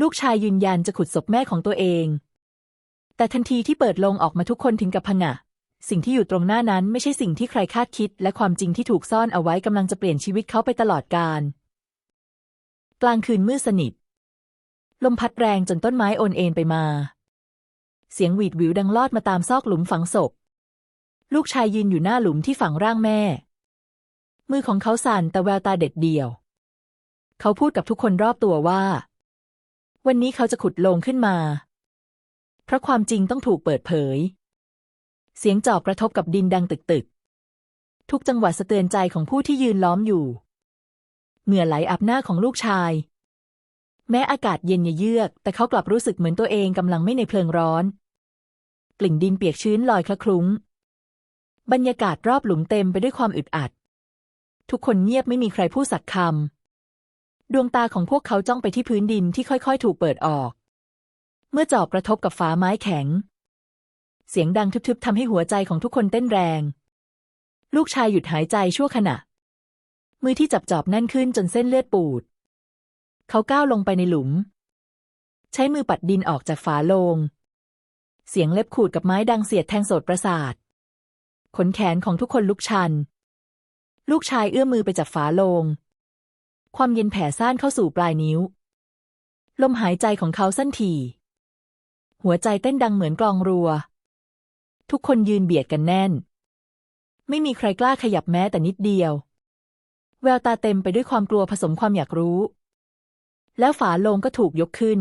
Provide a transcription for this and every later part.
ลูกชายยืนยันจะขุดศพแม่ของตัวเอง แต่ทันทีที่เปิดลงออกมาทุกคนถึงกับผงะสิ่งที่อยู่ตรงหน้านั้นไม่ใช่สิ่งที่ใครคาดคิด และความจริงที่ถูกซ่อนเอาไว้กำลังจะเปลี่ยนชีวิตเขาไปตลอดกาลกลางคืนมืดสนิท ลมพัดแรงจนต้นไม้โอนเอ็นไปมา เสียงหวีดหวิวดังลอดมาตามซอกหลุมฝังศพ ลูกชายยืนอยู่หน้าหลุมที่ฝังร่างแม่ มือของเขาสั่นแต่แววตาเด็ดเดี่ยว เขาพูดกับทุกคนรอบตัวว่า วันนี้เขาจะขุดโลงขึ้นมา เพราะความจริงต้องถูกเปิดเผย เสียงจอบกระทบกับดินดังตึกๆทุกจังหวะสะเตือนใจของผู้ที่ยืนล้อมอยู่ เหงื่อไหลอาบหน้าของลูกชาย แม้อากาศเย็นเยือก แต่เขากลับรู้สึกเหมือนตัวเองกำลังไม่ในเพลิงร้อน กลิ่นดินเปียกชื้นลอยคละคลุ้ง บรรยากาศรอบหลุมเต็มไปด้วยความอึดอัด ทุกคนเงียบไม่มีใครพูดสักคำ ดวงตาของพวกเขาจ้องไปที่พื้นดินที่ค่อยๆ ถูกเปิดออก เมื่อจอบกระทบกับฝาไม้แข็ง เสียงดังทึบๆทำให้หัวใจของทุกคนเต้นแรง ลูกชายหยุดหายใจชั่วขณะ มือที่จับจอบแน่นขึ้นจนเส้นเลือดปูด เขาก้าวลงไปในหลุม ใช้มือปัดดินออกจากฝาโลง เสียงเล็บขูดกับไม้ดังเสียดแทงโสดประสาท ขนแขนของทุกคนลุกชัน ลูกชายเอื้อมมือไปจับฝาโลง ความเย็นแผ่ซ่านเข้าสู่ปลายนิ้ว ลมหายใจของเขาสั้นถี่หัวใจเต้นดังเหมือนกลองรัว ทุกคนยืนเบียดกันแน่น ไม่มีใครกล้าขยับแม้แต่นิดเดียว แววตาเต็มไปด้วยความกลัวผสมความอยากรู้ แล้วฝาโลงก็ถูกยกขึ้น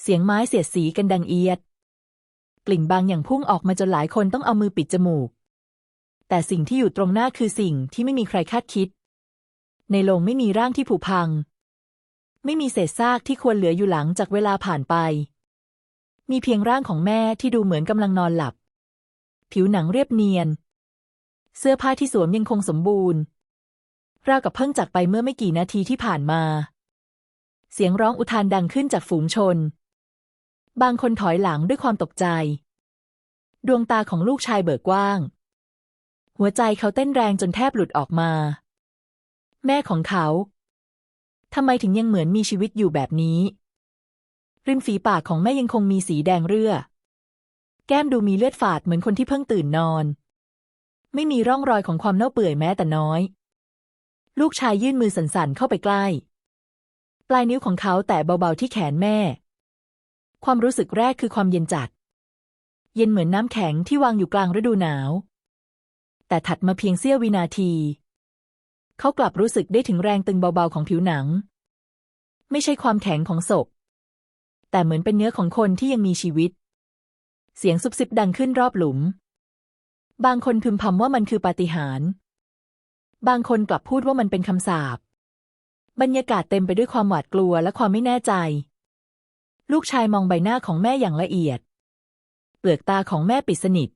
เสียงไม้เสียดสีกันดังเอียด กลิ่นบางอย่างพุ่งออกมาจนหลายคนต้องเอามือปิดจมูก แต่สิ่งที่อยู่ตรงหน้าคือสิ่งที่ไม่มีใครคาดคิด ในโลงไม่มีร่างที่ผุพัง ไม่มีเศษซากที่ควรเหลืออยู่หลังจากเวลาผ่านไป มีเพียงร่างของแม่ที่ดูเหมือนกำลังนอนหลับ ผิวหนังเรียบเนียน เสื้อผ้าที่สวมยังคงสมบูรณ์ ราวกับเพิ่งจากไปเมื่อไม่กี่นาทีที่ผ่านมา เสียงร้องอุทานดังขึ้นจากฝูงชน บางคนถอยหลังด้วยความตกใจ ดวงตาของลูกชายเบิกกว้าง หัวใจเขาเต้นแรงจนแทบหลุดออกมา แม่ของเขา ทำไมถึงยังเหมือนมีชีวิตอยู่แบบนี้ ริมฝีปากของแม่ยังคงมีสีแดงเรื่อ แก้มดูมีเลือดฝาดเหมือนคนที่เพิ่งตื่นนอน ไม่มีร่องรอยของความเน่าเปื่อยแม้แต่น้อย ลูกชายยื่นมือสั่นๆเข้าไปใกล้ ปลายนิ้วของเขาแตะเบาๆที่แขนแม่ ความรู้สึกแรกคือความเย็นจัด เย็นเหมือนน้ำแข็งที่วางอยู่กลางฤดูหนาว แต่ถัดมาเพียงเสี้ยววินาที เขากลับรู้สึกได้ถึงแรงตึงเบาๆของผิวหนัง ไม่ใช่ความแข็งของศพ แต่เหมือนเป็นเนื้อของคนที่ยังมีชีวิต เสียงซุบซิบดังขึ้นรอบหลุม บางคนพึมพำว่ามันคือปาฏิหาริย์บางคนกลับพูดว่ามันเป็นคำสาปบรรยากาศเต็มไปด้วยความหวาดกลัวและความไม่แน่ใจ ลูกชายมองใบหน้าของแม่อย่างละเอียด เปลือกตาของแม่ปิดสนิท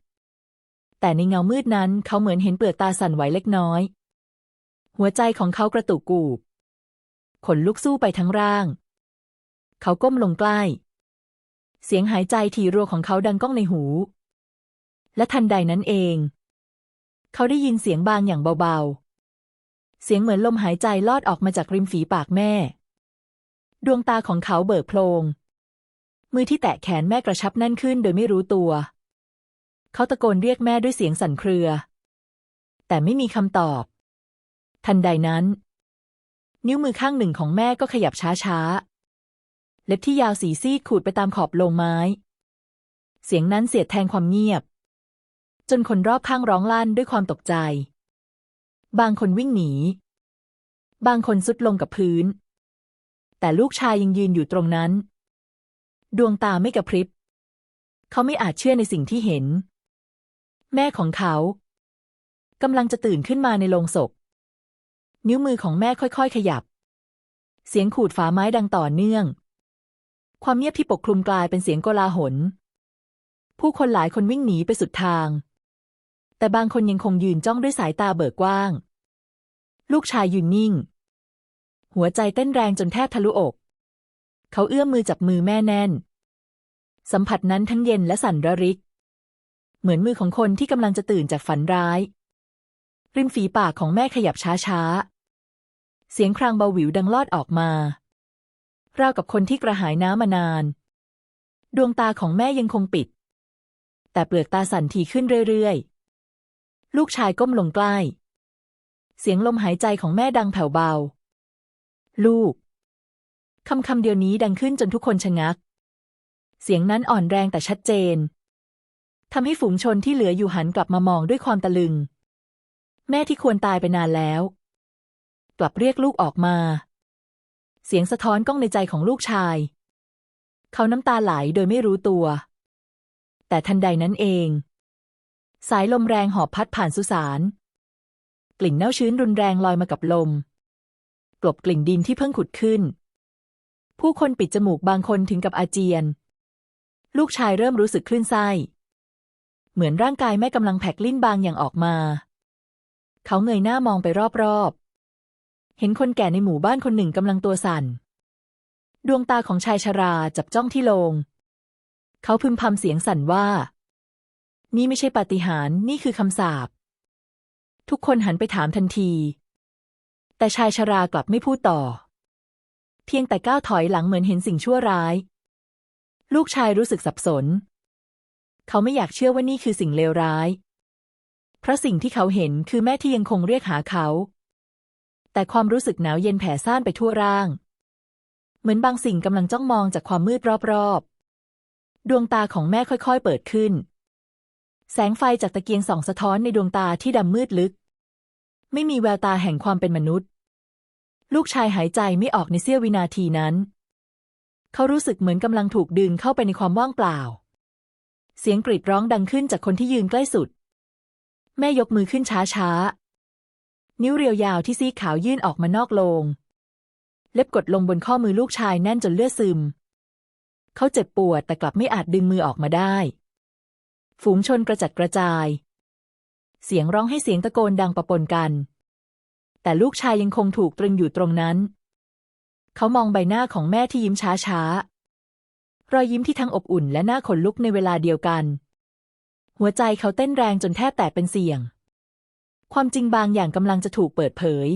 แต่ในเงามืดนั้นเขาเหมือนเห็นเปลือกตาสั่นไหวเล็กน้อย หัวใจของเขากระตุกกูบ ขนลุกสู้ไปทั้งร่าง เขาก้มลงใกล้ เสียงหายใจถี่รัวของเขาดังก้องในหู และทันใดนั้นเอง เขาได้ยินเสียงบางอย่างเบาๆ เสียงเหมือนลมหายใจลอดออกมาจากริมฝีปากแม่ ดวงตาของเขาเบิกโพลง มือที่แตะแขนแม่กระชับแน่นขึ้นโดยไม่รู้ตัว เขาตะโกนเรียกแม่ด้วยเสียงสั่นเครือ แต่ไม่มีคำตอบ ทันใดนั้น นิ้วมือข้างหนึ่งของแม่ก็ขยับช้าๆ เล็บที่ยาวสีซีดขูดไปตามขอบโลงไม้ เสียงนั้นเสียดแทงความเงียบ จนคนรอบข้างร้องลั่นด้วยความตกใจ บางคนวิ่งหนี บางคนสุดลงกับพื้น แต่ลูกชายยังยืนอยู่ตรงนั้น ดวงตาไม่กระพริบ เขาไม่อาจเชื่อในสิ่งที่เห็น แม่ของเขากำลังจะตื่นขึ้นมาในโลงศพ นิ้วมือของแม่ค่อยๆ ขยับ เสียงขูดฝาไม้ดังต่อเนื่อง ความเงียบที่ปกคลุมกลายเป็นเสียงโกลาหล ผู้คนหลายคนวิ่งหนีไปสุดทาง แต่บางคนยังคงยืนจ้องด้วยสายตาเบิกกว้าง ลูกชายยืนนิ่ง หัวใจเต้นแรงจนแทบทะลุอก เขาเอื้อมมือจับมือแม่แน่น สัมผัสนั้นทั้งเย็นและสั่นระริก เหมือนมือของคนที่กำลังจะตื่นจากฝันร้าย ริมฝีปากของแม่ขยับช้าๆ เสียงครางเบาหวิวดังลอดออกมา ราวกับคนที่กระหายน้ำมานาน ดวงตาของแม่ยังคงปิด แต่เปลือกตาสั่นทีขึ้นเรื่อยๆ ลูกชายก้มลงใกล้ เสียงลมหายใจของแม่ดังแผ่วเบา ลูก คำคำเดียวนี้ดังขึ้นจนทุกคนชะงัก เสียงนั้นอ่อนแรงแต่ชัดเจนทำให้ฝูงชนที่เหลืออยู่หันกลับมามองด้วยความตะลึง แม่ที่ควรตายไปนานแล้ว กลับเรียกลูกออกมา เสียงสะท้อนก้องในใจของลูกชาย เขาน้ำตาไหลโดยไม่รู้ตัว แต่ทันใดนั้นเอง สายลมแรงหอบพัดผ่านสุสาน กลิ่นเน่าชื้นรุนแรงลอยมากับลม กลบกลิ่นดินที่เพิ่งขุดขึ้น ผู้คนปิดจมูกบางคนถึงกับอาเจียน ลูกชายเริ่มรู้สึกคลื่นไส้เหมือนร่างกายแม่กำลังแผกลิ้นบางอย่างออกมา เขาเงยหน้ามองไปรอบๆ เห็นคนแก่ในหมู่บ้านคนหนึ่งกำลังตัวสั่น ดวงตาของชายชราจับจ้องที่โลง เขาพึมพำเสียงสั่นว่า นี่ไม่ใช่ปาฏิหาริย์นี่คือคำสาป ทุกคนหันไปถามทันที แต่ชายชรากลับไม่พูดต่อ เพียงแต่ก้าวถอยหลังเหมือนเห็นสิ่งชั่วร้าย ลูกชายรู้สึกสับสน เขาไม่อยากเชื่อว่านี่คือสิ่งเลวร้าย เพราะสิ่งที่เขาเห็นคือแม่ที่ยังคงเรียกหาเขา แต่ความรู้สึกหนาวเย็นแผ่ซ่านไปทั่วร่าง เหมือนบางสิ่งกำลังจ้องมองจากความมืดรอบๆ ดวงตาของแม่ค่อยๆ เปิดขึ้น แสงไฟจากตะเกียงส่องสะท้อนในดวงตาที่ดำมืดลึก ไม่มีแววตาแห่งความเป็นมนุษย์ ลูกชายหายใจไม่ออกในเสี้ยววินาทีนั้น เขารู้สึกเหมือนกำลังถูกดึงเข้าไปในความว่างเปล่า เสียงกรีดร้องดังขึ้นจากคนที่ยืนใกล้สุด แม่ยกมือขึ้นช้าๆ นิ้วเรียวยาวที่ซีกขาวยื่นออกมานอกโลง เล็บกดลงบนข้อมือลูกชายแน่นจนเลือดซึม เขาเจ็บปวดแต่กลับไม่อาจดึงมือออกมาได้ ฝูงชนกระจัดกระจาย เสียงร้องให้เสียงตะโกนดังประปนกัน แต่ลูกชายยังคงถูกตรึงอยู่ตรงนั้น เขามองใบหน้าของแม่ที่ยิ้มช้าๆ รอยยิ้มที่ทั้งอบอุ่นและน่าขนลุกในเวลาเดียวกัน หัวใจเขาเต้นแรงจนแทบแตกเป็นเสียง ความจริงบางอย่างกำลังจะถูกเปิดเผย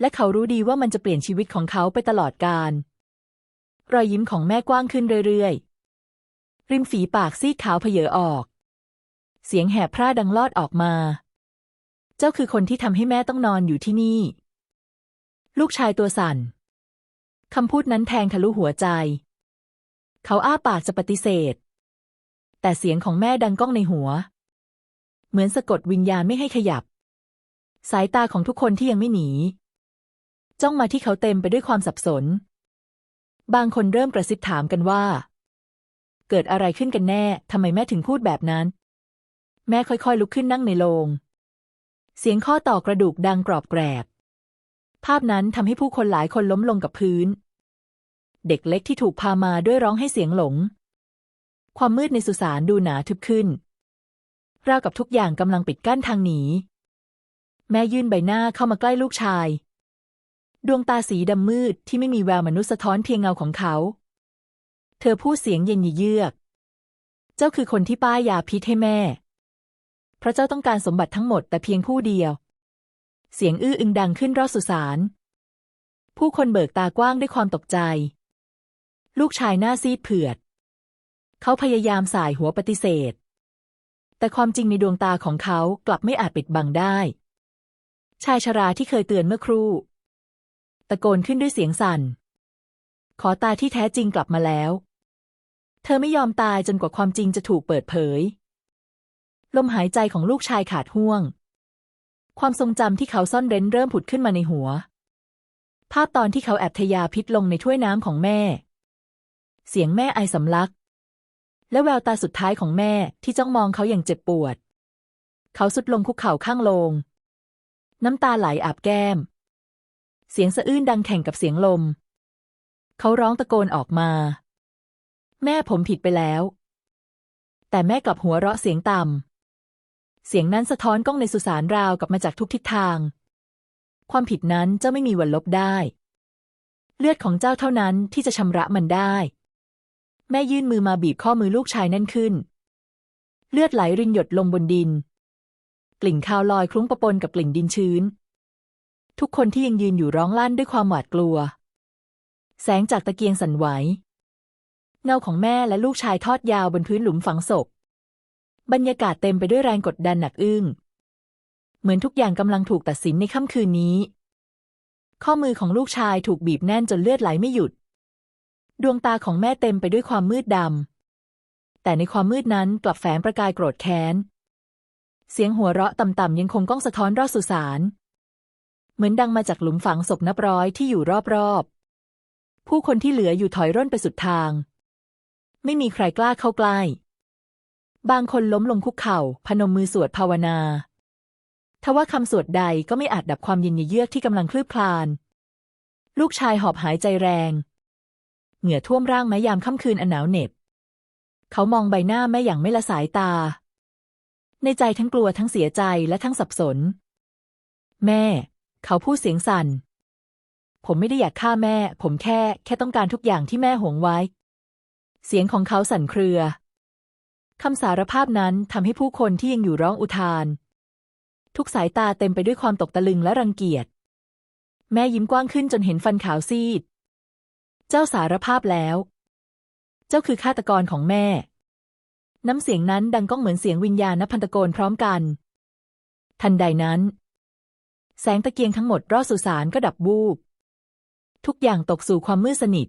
และเขารู้ดีว่ามันจะเปลี่ยนชีวิตของเขาไปตลอดกาลรอยยิ้มของแม่กว้างขึ้นเรื่อยๆ ริมฝีปากซีดขาวเพเยอออก เสียงแหบพร่าดังลอดออกมา เจ้าคือคนที่ทำให้แม่ต้องนอนอยู่ที่นี่ ลูกชายตัวสั่นคำพูดนั้นแทงทะลุหัวใจ เขาอ้าปากจะปฏิเสธ แต่เสียงของแม่ดังก้องในหัว เหมือนสะกดวิญญาณไม่ให้ขยับ สายตาของทุกคนที่ยังไม่หนี จ้องมาที่เขาเต็มไปด้วยความสับสน บางคนเริ่มกระซิบถามกันว่า เกิดอะไรขึ้นกันแน่ทำไมแม่ถึงพูดแบบนั้น แม่ค่อยๆลุกขึ้นนั่งในโลงเสียงข้อต่อกระดูกดังกรอบแกรบ ภาพนั้นทำให้ผู้คนหลายคนล้มลงกับพื้น เด็กเล็กที่ถูกพามาด้วยร้องให้เสียงหลง ความมืดในสุสานดูหนาทึบขึ้น ราวกับทุกอย่างกำลังปิดกั้นทางหนี แม่ยื่นใบหน้าเข้ามาใกล้ลูกชาย ดวงตาสีดำมืดที่ไม่มีแววมนุษย์สะท้อนเพียงเงาของเขา เธอพูดเสียงเย็นเยือก เจ้าคือคนที่ป้ายยาพิษให้แม่เพราะเจ้าต้องการสมบัติทั้งหมดแต่เพียงผู้เดียว เสียงอื้ออึงดังขึ้นรอบสุสาน ผู้คนเบิกตากว้างด้วยความตกใจ ลูกชายหน้าซีดเผือด เขาพยายามสายหัวปฏิเสธ แต่ความจริงในดวงตาของเขากลับไม่อาจปิดบังได้ ชายชราที่เคยเตือนเมื่อครู่ ตะโกนขึ้นด้วยเสียงสั่น ขอตาที่แท้จริงกลับมาแล้ว เธอไม่ยอมตายจนกว่าความจริงจะถูกเปิดเผย ลมหายใจของลูกชายขาดห่วง ความทรงจำที่เขาซ่อนเร้นเริ่มผุดขึ้นมาในหัว ภาพตอนที่เขาแอบทยาพิษลงในถ้วยน้ำของแม่ เสียงแม่ไอสำลัก และแววตาสุดท้ายของแม่ที่จ้องมองเขาอย่างเจ็บปวด เขาสุดลงคุกเข่าข้างโลง น้ำตาไหลอาบแก้ม เสียงสะอื้นดังแข่งกับเสียงลม เขาร้องตะโกนออกมา แม่ผมผิดไปแล้ว แต่แม่กลับหัวเราะเสียงต่ำ เสียงนั้นสะท้อนก้องในสุสานราวกับมาจากทุกทิศทาง ความผิดนั้นเจ้าไม่มีวันลบได้ เลือดของเจ้าเท่านั้นที่จะชำระมันได้ แม่ยื่นมือมาบีบข้อมือลูกชายแน่นขึ้น เลือดไหลรินหยดลงบนดิน กลิ่นคาวลอยคลุ้งปะปนกับกลิ่นดินชื้น ทุกคนที่ยังยืนอยู่ร้องลั่นด้วยความหวาดกลัว แสงจากตะเกียงสั่นไหว เงาของแม่และลูกชายทอดยาวบนพื้นหลุมฝังศพ บรรยากาศเต็มไปด้วยแรงกดดันหนักอึ้ง เหมือนทุกอย่างกำลังถูกตัดสินในค่ำคืนนี้ ข้อมือของลูกชายถูกบีบแน่นจนเลือดไหลไม่หยุด ดวงตาของแม่เต็มไปด้วยความมืดดำ แต่ในความมืดนั้นกลับแฝงประกายโกรธแค้น เสียงหัวเราะต่ำๆยังคงก้องสะท้อนรอบสุสาน เหมือนดังมาจากหลุมฝังศพนับร้อยที่อยู่รอบๆ ผู้คนที่เหลืออยู่ถอยร่นไปสุดทาง ไม่มีใครกล้าเข้าใกล้ บางคนล้มลงคุกเข่า พนมมือสวดภาวนา ทว่าคำสวดใดก็ไม่อาจดับความเย็นเยือกที่กำลังคลืบคลาน ลูกชายหอบหายใจแรง เหงื่อท่วมร่างแม้ยามค่ำคืนอันหนาวเหน็บ เขามองใบหน้าแม่อย่างไม่ละสายตา ในใจทั้งกลัวทั้งเสียใจและทั้งสับสน แม่ เขาพูดเสียงสั่น ผมไม่ได้อยากฆ่าแม่ ผมแค่ แค่ต้องการทุกอย่างที่แม่หวงไว้ เสียงของเขาสั่นเครือคำสารภาพนั้นทำให้ผู้คนที่ยังอยู่ร้องอุทาน ทุกสายตาเต็มไปด้วยความตกตะลึงและรังเกียจ แม่ยิ้มกว้างขึ้นจนเห็นฟันขาวซีด เจ้าสารภาพแล้ว เจ้าคือฆาตกรของแม่ น้ำเสียงนั้นดังก้องเหมือนเสียงวิญญาณนพันตะโกนพร้อมกัน ทันใดนั้น แสงตะเกียงทั้งหมดรอบสุสานก็ดับวูบ ทุกอย่างตกสู่ความมืดสนิท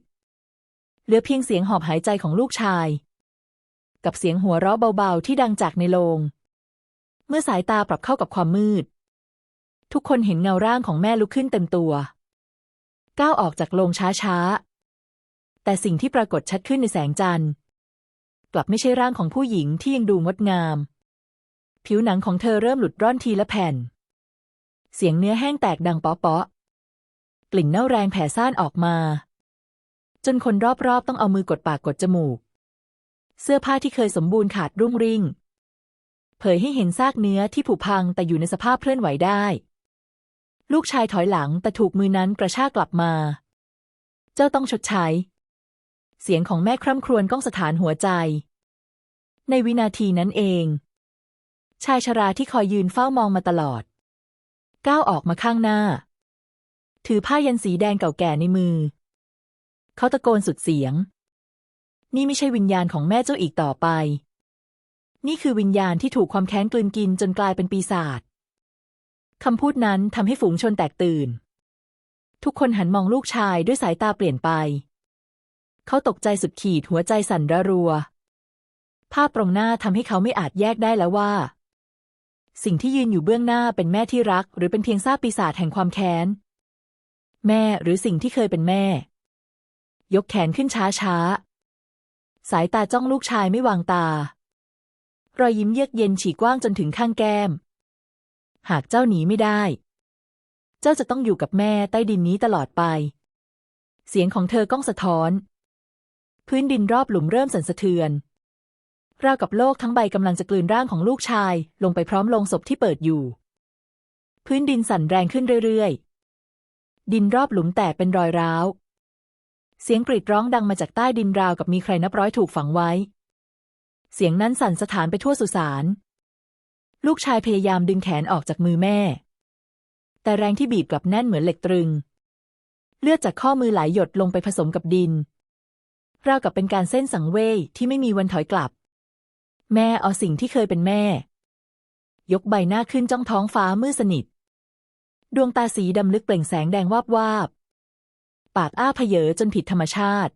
เหลือเพียงเสียงหอบหายใจของลูกชาย กับเสียงหัวเราะเบาๆที่ดังจากในโลงเมื่อสายตาปรับเข้ากับความมืด ทุกคนเห็นเงาร่างของแม่ลุกขึ้นเต็มตัว ก้าวออกจากโลงช้าๆ แต่สิ่งที่ปรากฏชัดขึ้นในแสงจันทร์ กลับไม่ใช่ร่างของผู้หญิงที่ยังดูงดงาม ผิวหนังของเธอเริ่มหลุดร่อนทีละแผ่น เสียงเนื้อแห้งแตกดังปาะๆกลิ่นเน่าแรงแผ่ซ่านออกมา จนคนรอบๆต้องเอามือกดปากกดจมูก เสื้อผ้าที่เคยสมบูรณ์ขาดรุ่งริ่ง เผยให้เห็นซากเนื้อที่ผุพังแต่อยู่ในสภาพเคลื่อนไหวได้ ลูกชายถอยหลังแต่ถูกมือนั้นกระชากกลับมา เจ้าต้องชดใช้ เสียงของแม่คร่ำครวญก้องสถานหัวใจ ในวินาทีนั้นเอง ชายชราที่คอยยืนเฝ้ามองมาตลอด ก้าวออกมาข้างหน้า ถือผ้ายันสีแดงเก่าแก่ในมือ เขาตะโกนสุดเสียง นี่ไม่ใช่วิญญาณของแม่เจ้าอีกต่อไป นี่คือวิญญาณที่ถูกความแค้นกลืนกินจนกลายเป็นปีศาจคำพูดนั้นทำให้ฝูงชนแตกตื่น ทุกคนหันมองลูกชายด้วยสายตาเปลี่ยนไป เขาตกใจสุดขีดหัวใจสั่นระรัว ภาพตรงหน้าทำให้เขาไม่อาจแยกได้แล้วว่า สิ่งที่ยืนอยู่เบื้องหน้าเป็นแม่ที่รัก หรือเป็นเพียงซากปีศาจแห่งความแค้น แม่หรือสิ่งที่เคยเป็นแม่ ยกแขนขึ้นช้าช้า สายตาจ้องลูกชายไม่วางตา รอยยิ้มเยือกเย็นฉีกกว้างจนถึงข้างแก้ม หากเจ้าหนีไม่ได้ เจ้าจะต้องอยู่กับแม่ใต้ดินนี้ตลอดไปเสียงของเธอก้องสะท้อน พื้นดินรอบหลุมเริ่มสั่นสะเทือน ราวกับโลกทั้งใบกำลังจะกลืนร่างของลูกชาย ลงไปพร้อมลงศพที่เปิดอยู่ พื้นดินสั่นแรงขึ้นเรื่อยๆ ดินรอบหลุมแตกเป็นรอยร้าว เสียงกรีดร้องดังมาจากใต้ดินราวกับมีใครนับร้อยถูกฝังไว้ เสียงนั้นสั่นสถานไปทั่วสุสานลูกชายพยายามดึงแขนออกจากมือแม่ แต่แรงที่บีบกลับแน่นเหมือนเหล็กตรึง เลือดจากข้อมือไหลหยดลงไปผสมกับดิน ราวกับเป็นการเส้นสังเวยที่ไม่มีวันถอยกลับ แม่เอาสิ่งที่เคยเป็นแม่ ยกใบหน้าขึ้นจ้องท้องฟ้ามืดสนิท ดวงตาสีดำลึกเปล่งแสงแดงวาบวาบ ปากอ้าเพเยอจนผิดธรรมชาติ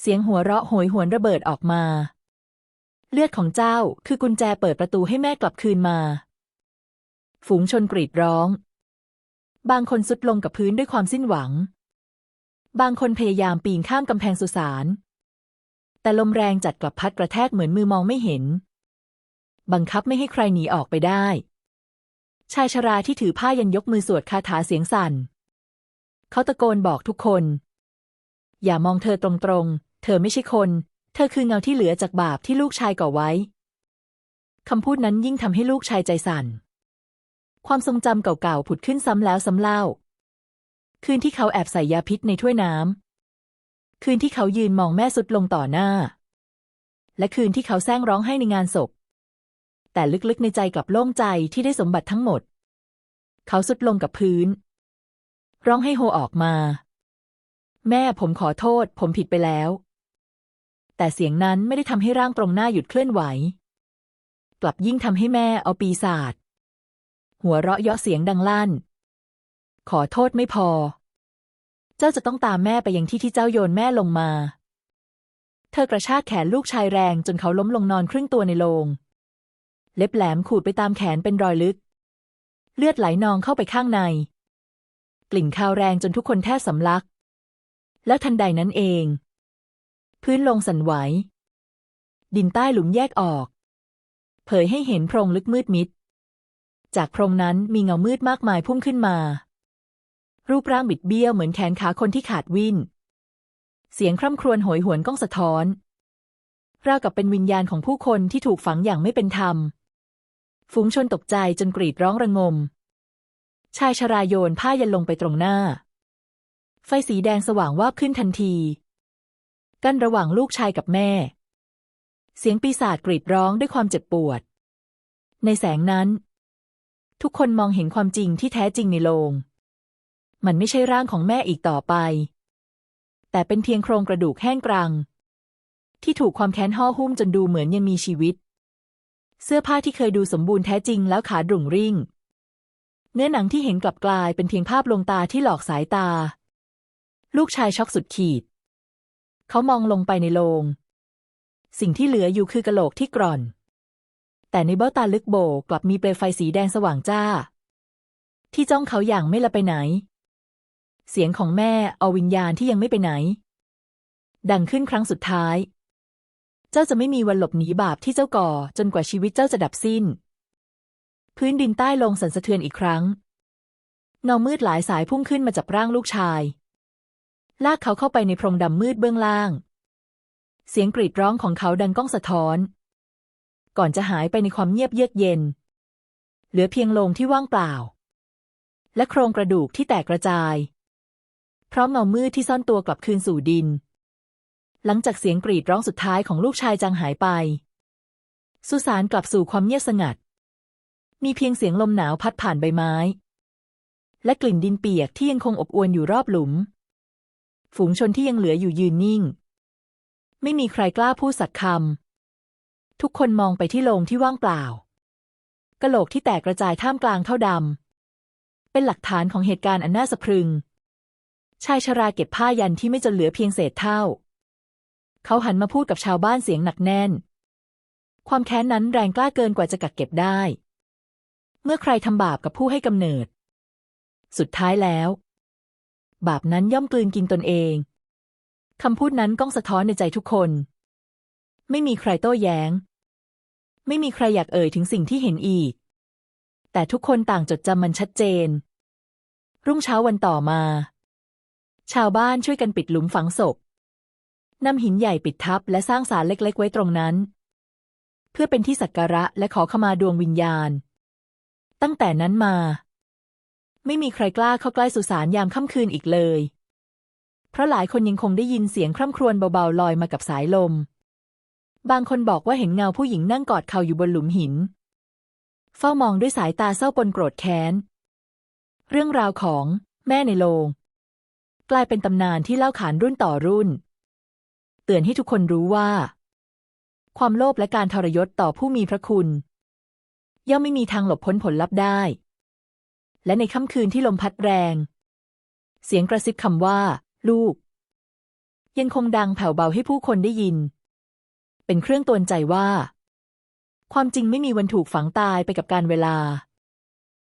เสียงหัวเราะโหยหวนระเบิดออกมา เลือดของเจ้าคือกุญแจเปิดประตูให้แม่กลับคืนมา ฝูงชนกรีดร้อง บางคนสุดลงกับพื้นด้วยความสิ้นหวัง บางคนพยายามปีนข้ามกำแพงสุสาน แต่ลมแรงจัดกลับพัดกระแทกเหมือนมือมองไม่เห็น บังคับไม่ให้ใครหนีออกไปได้ ชายชราที่ถือผ้ายันยกมือสวดคาถาเสียงสั่น เขาตะโกนบอกทุกคน อย่ามองเธอตรงๆ เธอไม่ใช่คน เธอคือเงาที่เหลือจากบาปที่ลูกชายก่อไว้ คำพูดนั้นยิ่งทำให้ลูกชายใจสั่น ความทรงจำเก่าๆผุดขึ้นซ้ำแล้วซ้ำเล่า คืนที่เขาแอบใส่ยาพิษในถ้วยน้ำ คืนที่เขายืนมองแม่สุดลงต่อหน้า และคืนที่เขาแซงร้องให้ในงานศพ แต่ลึกๆในใจกลับโล่งใจที่ได้สมบัติทั้งหมด เขาสุดลงกับพื้น ร้องให้โฮออกมา แม่ผมขอโทษ ผมผิดไปแล้ว แต่เสียงนั้นไม่ได้ทำให้ร่างตรงหน้าหยุดเคลื่อนไหว กลับยิ่งทำให้แม่เอาปีศาจหัวเราะเยาะเสียงดังลั่น ขอโทษไม่พอ เจ้าจะต้องตามแม่ไปยังที่ที่เจ้าโยนแม่ลงมา เธอกระชากแขนลูกชายแรงจนเขาล้มลงนอนครึ่งตัวในโลง เล็บแหลมขูดไปตามแขนเป็นรอยลึก เลือดไหลนองเข้าไปข้างใน กลิ่นคาวแรงจนทุกคนแทบสำลัก แล้วทันใดนั้นเอง พื้นลงสั่นไหว ดินใต้หลุมแยกออก เผยให้เห็นโพรงลึกมืดมิดจากโพรงนั้นมีเงามืดมากมายพุ่งขึ้นมา รูปร่างบิดเบี้ยวเหมือนแขนขาคนที่ขาดวินเสียงคร่ำครวญโหยหวนก้องสะท้อน ราวกับเป็นวิญญาณของผู้คนที่ถูกฝังอย่างไม่เป็นธรรม ฝูงชนตกใจจนกรีดร้องระงม ชายชราโยนผ้ายันลงไปตรงหน้า ไฟสีแดงสว่างวาบขึ้นทันที กั้นระหว่างลูกชายกับแม่ เสียงปีศาจกรีดร้องด้วยความเจ็บปวด ในแสงนั้น ทุกคนมองเห็นความจริงที่แท้จริงในโลง มันไม่ใช่ร่างของแม่อีกต่อไป แต่เป็นเพียงโครงกระดูกแห้งกรัง ที่ถูกความแค้นห่อหุ้มจนดูเหมือนยังมีชีวิต เสื้อผ้าที่เคยดูสมบูรณ์แท้จริงแล้วขาดรุ่งริ่ง เนื้อหนังที่เห็นกลับกลายเป็นเพียงภาพลวงตาที่หลอกสายตา ลูกชายช็อกสุดขีด เขามองลงไปในโลง สิ่งที่เหลืออยู่คือกะโหลกที่กร่อน แต่ในเบ้าตาลึกโบกลับมีเปลวไฟสีแดงสว่างจ้าที่จ้องเขาอย่างไม่ละไปไหน เสียงของแม่เอาวิญญาณที่ยังไม่ไปไหน ดังขึ้นครั้งสุดท้าย เจ้าจะไม่มีวันหลบหนีบาปที่เจ้าก่อจนกว่าชีวิตเจ้าจะดับสิ้น พื้นดินใต้ลงสั่นสะเทือนอีกครั้งเงามืดหลายสายพุ่งขึ้นมาจับร่างลูกชาย ลากเขาเข้าไปในพรมดำมืดเบื้องล่าง เสียงกรีดร้องของเขาดังก้องสะท้อน ก่อนจะหายไปในความเงียบเยือกเย็น เหลือเพียงโลงที่ว่างเปล่า และโครงกระดูกที่แตกกระจาย พร้อมเงามืดที่ซ่อนตัวกลับคืนสู่ดิน หลังจากเสียงกรีดร้องสุดท้ายของลูกชายจางหายไป สุสานกลับสู่ความเงียบสงัด มีเพียงเสียงลมหนาวพัดผ่านใบไม้ และกลิ่นดินเปียกที่ยังคงอบอวนอยู่รอบหลุม ฝูงชนที่ยังเหลืออยู่ยืนนิ่ง ไม่มีใครกล้าพูดสักคำทุกคนมองไปที่โลงที่ว่างเปล่ากะโหลกที่แตกกระจายท่ามกลางเท่าดำเป็นหลักฐานของเหตุการณ์อันน่าสะพรึง ชายชราเก็บผ้ายันที่ไม่จนเหลือเพียงเศษเท่า เขาหันมาพูดกับชาวบ้านเสียงหนักแน่น ความแค้นนั้นแรงกล้าเกินกว่าจะกักเก็บได้ เมื่อใครทำบาปกับผู้ให้กำเนิด สุดท้ายแล้ว บาปนั้นย่อมกลืนกินตนเองคำพูดนั้นก้องสะท้อนในใจทุกคน ไม่มีใครโต้แย้ง ไม่มีใครอยากเอ่ยถึงสิ่งที่เห็นอีก แต่ทุกคนต่างจดจำมันชัดเจน รุ่งเช้าวันต่อมา ชาวบ้านช่วยกันปิดหลุมฝังศพนำหินใหญ่ปิดทับและสร้างศาลเล็ก ๆ ไว้ตรงนั้น เพื่อเป็นที่สักการะและขอขมาดวงวิญญาณ ตั้งแต่นั้นมา ไม่มีใครกล้าเข้าใกล้สุสานยามค่ำคืนอีกเลย เพราะหลายคนยังคงได้ยินเสียงคร่ำครวญเบาๆลอยมากับสายลม บางคนบอกว่าเห็นเงาผู้หญิงนั่งกอดเข่าอยู่บนหลุมหิน เฝ้ามองด้วยสายตาเศร้าปนโกรธแค้น เรื่องราวของแม่ในโลง กลายเป็นตำนานที่เล่าขานรุ่นต่อรุ่น เตือนให้ทุกคนรู้ว่า ความโลภและการทรยศต่อผู้มีพระคุณ ย่อมไม่มีทางหลบพ้นผลลัพธ์ได้ และในค่ำคืนที่ลมพัดแรง เสียงกระซิบคำว่า ลูก ยังคงดังแผ่วเบาให้ผู้คนได้ยิน เป็นเครื่องตือนใจว่า ความจริงไม่มีวันถูกฝังตายไปกับการเวลา